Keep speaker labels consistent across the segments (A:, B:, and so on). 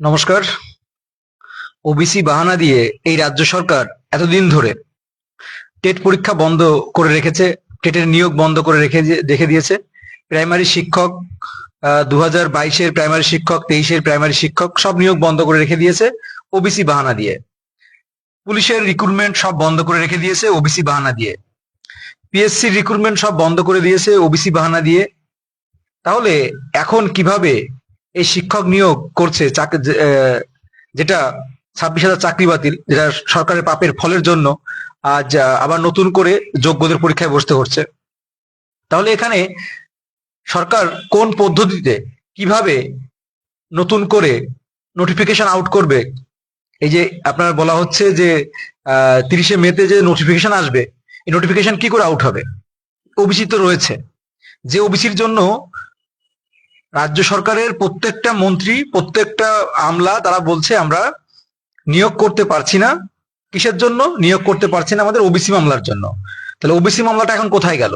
A: নমস্কার। ওবিসি বাহানা দিয়ে এই রাজ্য সরকার এতদিন ধরে টেট পরীক্ষা বন্ধ করে রেখেছে, টেটের নিয়োগ বন্ধ করে রেখে রেখে দিয়েছে। প্রাইমারি শিক্ষক দু হাজার বাইশের প্রাইমারি শিক্ষক, তেইশের প্রাইমারি শিক্ষক সব নিয়োগ বন্ধ করে রেখে দিয়েছে ওবিসি বাহানা দিয়ে। পুলিশের রিক্রুটমেন্ট সব বন্ধ করে রেখে দিয়েছে ওবিসি বাহানা দিয়ে। পিএসসির রিক্রুটমেন্ট সব বন্ধ করে দিয়েছে ওবিসি বাহানা দিয়ে। তাহলে এখন কীভাবে এই শিক্ষক নিয়োগ করছে যেটা ছাব্বিশ হাজার চাকরি বাতিল, যেটা সরকারের পাপের ফলের জন্য আজ আবার নতুন করে যোগ্যদের পরীক্ষায় বসতে হচ্ছে। তাহলে এখানে সরকার কোন পদ্ধতিতে কীভাবে নতুন করে নোটিফিকেশন আউট করবে? এই যে আপনার বলা হচ্ছে যে তিরিশে মেতে যে নোটিফিকেশন আসবে, এই নোটিফিকেশন কি করে আউট হবে? ওবিসি তো রয়েছে। যে ওবিসির জন্য রাজ্য সরকারের প্রত্যেকটা মন্ত্রী, প্রত্যেকটা আমলা তারা বলছে আমরা নিয়োগ করতে পারছি না। কিসের জন্য? নিয়োগ করতে পারছি না আমাদের ওবিসি মামলার জন্য। তাহলে ওবিসি মামলাটা এখন কোথায় গেল?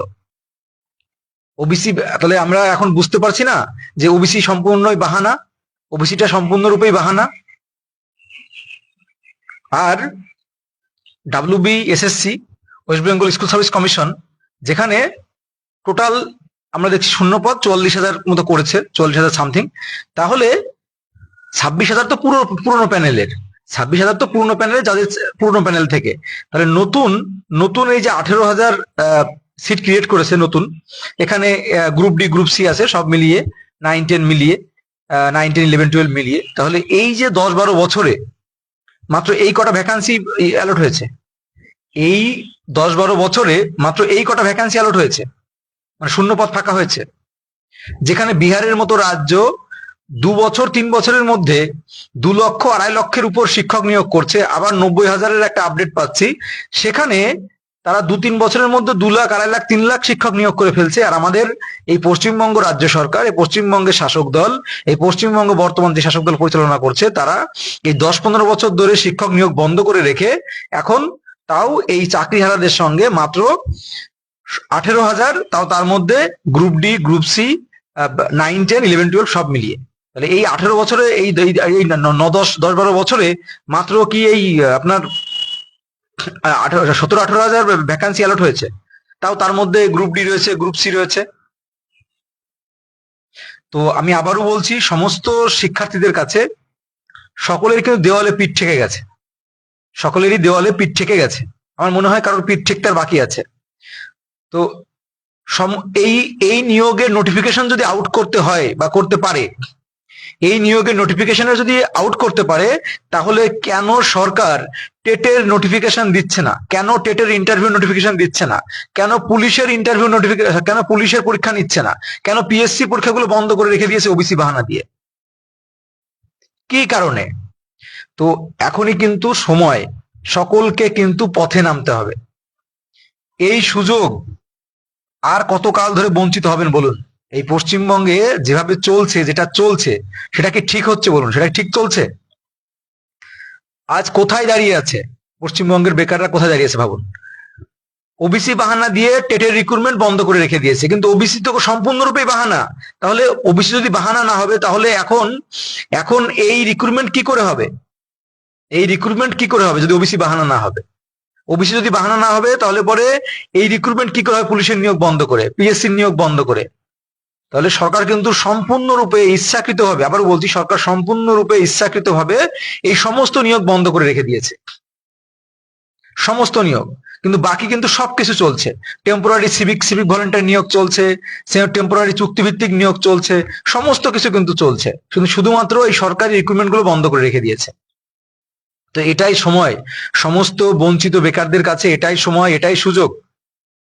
A: ওবিসি তাহলে আমরা এখন বুঝতে পারছি না যে ওবিসি সম্পূর্ণই বাহানা? ওবিসিটা সম্পূর্ণরূপেই বাহানা? আর WB SSC West Bengal school service commission যেখানে টোটাল আমরা দেখছি শূন্য পদ চুয়াল্লিশ হাজার মতো করেছে, চুয়াল্লিশ হাজার সামথিং তাহলে ছাব্বিশ হাজার তো পুরো, পুরনো প্যানেলের। ছাব্বিশ হাজার তো পুরোনো প্যানেলের যাদের পুরোনো প্যানেল থেকে। তাহলে নতুন নতুন এই যে আঠেরো হাজার সিট ক্রিয়েট করেছে নতুন, এখানে গ্রুপ ডি গ্রুপ সি আছে, সব মিলিয়ে নাইন টেন মিলিয়ে নাইন টেন ইলেভেন টুয়েলভ মিলিয়ে। তাহলে এই যে দশ বারো বছরে মাত্র এই কটা ভ্যাকান্সি অ্যালট হয়েছে। এই দশ বারো বছরে মাত্র এই কটা ভ্যাকান্সি অ্যালট হয়েছে। মানে শূন্য পদ ফাঁকা হয়েছে। যেখানে বিহারের মতো রাজ্য দু বছর, তিন বছরের মধ্যে দু লক্ষ, আড়াই লক্ষের উপর শিক্ষক নিয়োগ করছে। আবার নব্বই হাজারের একটা আপডেট পাচ্ছি। সেখানে তারা দু, তিন বছরের মধ্যে দু লাখ, আড়াই লাখ, তিন লাখ শিক্ষক নিয়োগ করে ফেলছে। আর আমাদের এই পশ্চিমবঙ্গ রাজ্য সরকার, এই পশ্চিমবঙ্গের শাসক দল, এই পশ্চিমবঙ্গ বর্তমান যে শাসক দল পরিচালনা করছে, তারা এই দশ, পনেরো বছর ধরে শিক্ষক নিয়োগ বন্ধ করে রেখে এখন তাও এই চাকরিহারাদের সঙ্গে মাত্র আঠেরো হাজার, তাও তার মধ্যে group D group C nine ten eleven twelve সব মিলিয়ে। তাহলে এই আঠেরো বছরে এই, এই- ন- দশ দশ, বারো বছরে মাত্র কি এই আপনার সতেরো, আঠারো হাজার ভ্যাকান্সি অ্যালট হয়েছে। তাও তার মধ্যে গ্রুপ ডি রয়েছে গ্রুপ সি রয়েছে। তো আমি আবারও বলছি, সমস্ত শিক্ষার্থীদের কাছে সকলের কিন্তু দেওয়ালে পিঠ ঠেকে গেছে। সকলেরই দেওয়ালে পিঠ ঠেকে গেছে। আমার মনে হয় কারোর পিঠ ঠেকতে আর বাকি আছে। তো এই এই নিয়োগের নোটিফিকেশন যদি আউট করতে হয় বা করতে পারে, এই নিয়োগের নোটিফিকেশনে যদি আউট করতে পারে, তাহলে কেন সরকার টেটের নোটিফিকেশন দিচ্ছে না? কেন টেটের ইন্টারভিউ নোটিফিকেশন দিচ্ছে না? কেন পুলিশের ইন্টারভিউ নোটিফিকেশন কেন পুলিশের পরীক্ষা নিচ্ছে না? কেন পিএসসি পরীক্ষাগুলো বন্ধ করে রেখে দিয়েছে ওবিসি বাহানা দিয়ে? কি কারণে? তো এখনই কিন্তু সময়, সকলকে কিন্তু পথে নামতে হবে। এই সুযোগ আর কত কাল ধরে বঞ্চিত হবেন বলুন? এই পশ্চিমবঙ্গে যেভাবে চলছে, যেটা চলছে, সেটা কি ঠিক হচ্ছে বলুন? সেটা ঠিক চলছে? আজ কোথায় দাঁড়িয়ে আছে? পশ্চিমবঙ্গের বেকাররা কোথায় দাঁড়িয়ে আছে ভাবুন? ওবিসি বাহানা দিয়ে টেটের রিক্রুটমেন্ট বন্ধ করে রেখে দিয়েছে। কিন্তু ওবিসি তো সম্পূর্ণরূপে বাহানা। তাহলে ওবিসি যদি বাহানা না হবে, তাহলে এখন এখন এই রিক্রুটমেন্ট কি করে হবে? এই রিক্রুটমেন্ট কি করে হবে যদি ওবিসি বাহানা না হবে? ওবিসি যদি বাহানা না হবে, তাহলে পরে এই রিক্রুটমেন্ট কি করে হবে পুলিশের নিয়োগ বন্ধ করে পিএসসির নিয়োগ বন্ধ করে। তাহলে সরকার কিন্তু সম্পূর্ণরূপে ইচ্ছাকৃত হবে। আবার বলছি, সরকার সম্পূর্ণরূপে ইচ্ছাকৃত ভাবে এই সমস্ত নিয়োগ বন্ধ করে রেখে দিয়েছে। সমস্ত নিয়োগ। কিন্তু বাকি কিন্তু সবকিছু চলছে। টেম্পোরারি সিভিক সিভিক ভলেন্টিয়ার নিয়োগ চলছে টেম্পোরারি চুক্তিভিত্তিক নিয়োগ চলছে, সমস্ত কিছু কিন্তু চলছে। কিন্তু শুধুমাত্র এই সরকারি রিক্রুটমেন্টগুলো বন্ধ করে রেখে দিয়েছে। তো এটাই সময়। সমস্ত বঞ্চিত বেকারদের কাছে এটাই সময়, এটাই সুযোগ।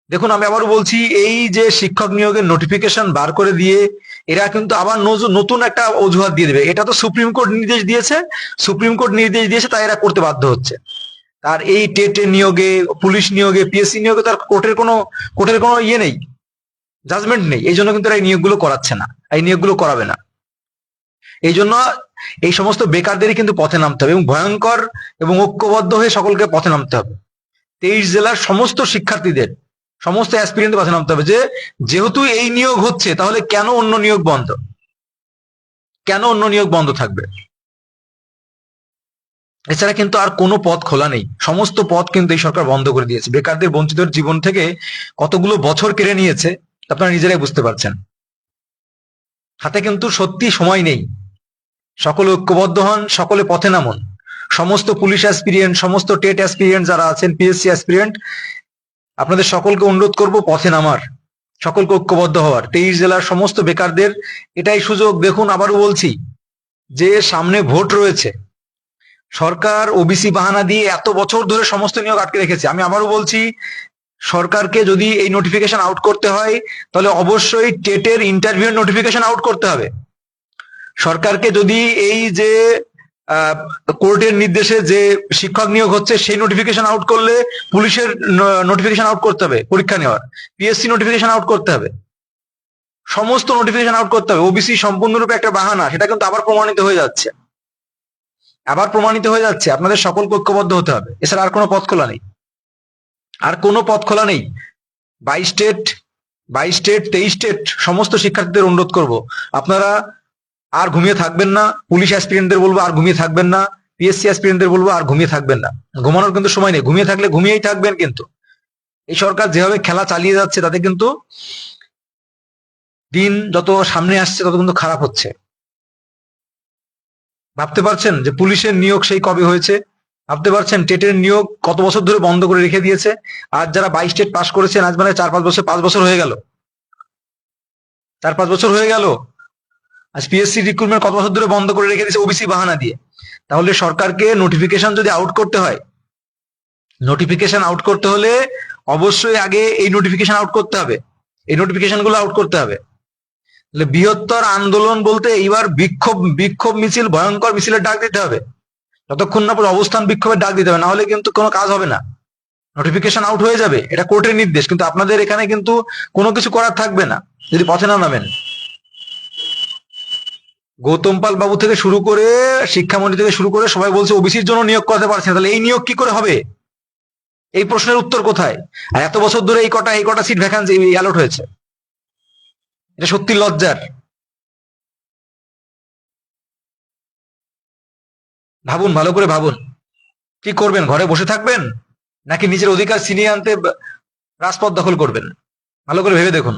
A: দেখুন, আমি আবারও বলছি, এই যে শিক্ষক নিয়োগের নোটিফিকেশন বার করে দিয়ে এরা কিন্তু আবার নতুন একটা অজুহাত দিয়ে দেবে। এটা তো সুপ্রিম কোর্ট নির্দেশ দিয়েছে। সুপ্রিম কোর্ট নির্দেশ দিয়েছে, তাই এরা করতে বাধ্য হচ্ছে। তার এই টেটের নিয়োগে, পুলিশ নিয়োগে পিএসসি নিয়োগে তার কোর্টের কোনো কোর্টের কোনো ইয়ে নেই। জাজমেন্ট নেই। এই জন্য কিন্তু এরা এই নিয়োগগুলো করাচ্ছে না। এই নিয়োগগুলো করাবে না। এই জন্য এই সমস্ত বেকারদেরই কিন্তু পথে নামতে হবে এবং ভয়ঙ্কর এবং ঐক্যবদ্ধ হয়ে সকলকে পথে নামতে হবে। তেইশ জেলার সমস্ত শিক্ষার্থীদের সমস্ত অ্যাসপিরিয়েন্ট পথে নামতে হবে যে, যেহেতু এই নিয়োগ হচ্ছে, তাহলে কেন অন্য নিয়োগ বন্ধ? কেন অন্য নিয়োগ বন্ধ থাকবে? এছাড়া কিন্তু আর কোনো পথ খোলা নেই। সমস্ত পথ কিন্তু এই সরকার বন্ধ করে দিয়েছে। বেকারদের বঞ্চিতের জীবন থেকে কতগুলো বছর কেড়ে নিয়েছে, আপনারা নিজেরাই বুঝতে পারছেন। হাতে কিন্তু সত্যি সময় নেই। সকলে ঐক্যবদ্ধ হন, সকলে পথে নামুন। সমস্ত পুলিশ অ্যাসপিরিয়েন্ট সমস্ত টেট অ্যাসপিরিয়েন্ট যারা আছেন পিএসসি অ্যাসপিরিয়েন্ট আপনাদের সকলকে অনুরোধ করব পথে নামার। সকলকে ঐক্যবদ্ধ হওয়ার। তেইশ জেলার সমস্ত বেকারদের এটাই সুযোগ। দেখুন, আবারও বলছি, যে সামনে ভোট রয়েছে, সরকার ওবিসি বাহানা দিয়ে এত বছর ধরে সমস্ত নিয়োগ আটকে রেখেছে। আমি আবারও বলছি, সরকারকে যদি এই নোটিফিকেশন আউট করতে হয়, তাহলে অবশ্যই টেটের ইন্টারভিউ নোটিফিকেশন আউট করতে হবে। সরকারকে যদি এই যে কোর্টের নির্দেশে যে শিক্ষক নিয়োগ হচ্ছে, সেই নোটিফিকেশন আউট করলে পুলিশের নোটিফিকেশন আউট করতে হবে, পরীক্ষা নেওয়ার। পিএসসি নোটিফিকেশন আউট করতে হবে। সমস্ত নোটিফিকেশন আউট করতে হবে। ওবিসি সম্পূর্ণরূপে একটা বাহানা, সেটা কিন্তু আবার প্রমাণিত হয়ে যাচ্ছে। আবার প্রমাণিত হয়ে যাচ্ছে। আপনাদের সকলকে ঐক্যবদ্ধ হতে হবে। এছাড়া আর কোনো পথ খোলা নেই। আর কোনো পথ খোলা নেই। বাইশ স্টেট বাইশ স্টেট তেইশ স্টেট সমস্ত শিক্ষার্থীদের অনুরোধ করব। আপনারা আর ঘুমিয়ে থাকবেন না, পুলিশ অ্যাসপিরেন্টদের বলব আর ঘুমিয়ে থাকবেন না পিএসসি অ্যাসপিরেন্টদের বলব আর ঘুমিয়ে থাকবেন না। ঘুমানোর কিন্তু সময় নেই, ঘুমিয়ে থাকলে ঘুমিয়েই থাকবেন কিন্তু। এই সরকার যেভাবে খেলা চালিয়ে যাচ্ছে, তাতে কিন্তু দিন যত সামনে আসছে, তত কিন্তু খারাপ হচ্ছে। ভাবতে পারছেন যে পুলিশের নিয়োগ সেই কবে হয়েছে? ভাবতে পারছেন টেটের নিয়োগ কত বছর ধরে বন্ধ করে রেখে দিয়েছে? আর যারা বাইশ টেট পাস করেছেন, আজ মানে চার পাঁচ বছর পাঁচ বছর হয়ে গেল। চার পাঁচ বছর হয়ে গেল। আজ পিএসসি রিক্রুটমেন্ট কত বছর ধরে বন্ধ করে রেখে দিয়েছে ওবিসি বাহানা দিয়ে। তাহলে সরকারকে নোটিফিকেশন যদি আউট করতে হয় নোটিফিকেশন আউট করতে হলে অবশ্যই আগে এই নোটিফিকেশন আউট করতে হবে। এই নোটিফিকেশনগুলো আউট করতে হবে। বৃহত্তর আন্দোলন বলতে এইবার বিক্ষোভ বিক্ষোভ মিছিল, ভয়ঙ্কর মিছিলের ডাক দিতে হবে। যতক্ষণ না পর্যন্ত অবস্থান বিক্ষোভের ডাক দিতে হবে, না হলে কিন্তু কোনো কাজ হবে না। নোটিফিকেশন আউট হয়ে যাবে, এটা কোর্টের নির্দেশ, কিন্তু আপনাদের এখানে কিন্তু কোনো কিছু করার থাকবে না। যদি পথে না নামেন। গৌতম পাল বাবু থেকে শুরু করে শিক্ষামন্ত্রী থেকে শুরু করে সবাই বলছে ওবিসির জন্য নিয়োগ করতে পারছে না, তাহলে এই নিয়োগ কি করে হবে? এই প্রশ্নের উত্তর কোথায়? আর এত বছর ধরে এই কটা এই কটা সিট ভ্যাকান্সি অ্যালট হয়েছে। এটা সত্যি লজ্জার। ভাবুন, ভালো করে ভাবুন। কি করবেন, ঘরে বসে থাকবেন? নাকি নিজের অধিকার ছিনিয়ে আনতে রাজপথ দখল করবেন? ভালো করে ভেবে দেখুন।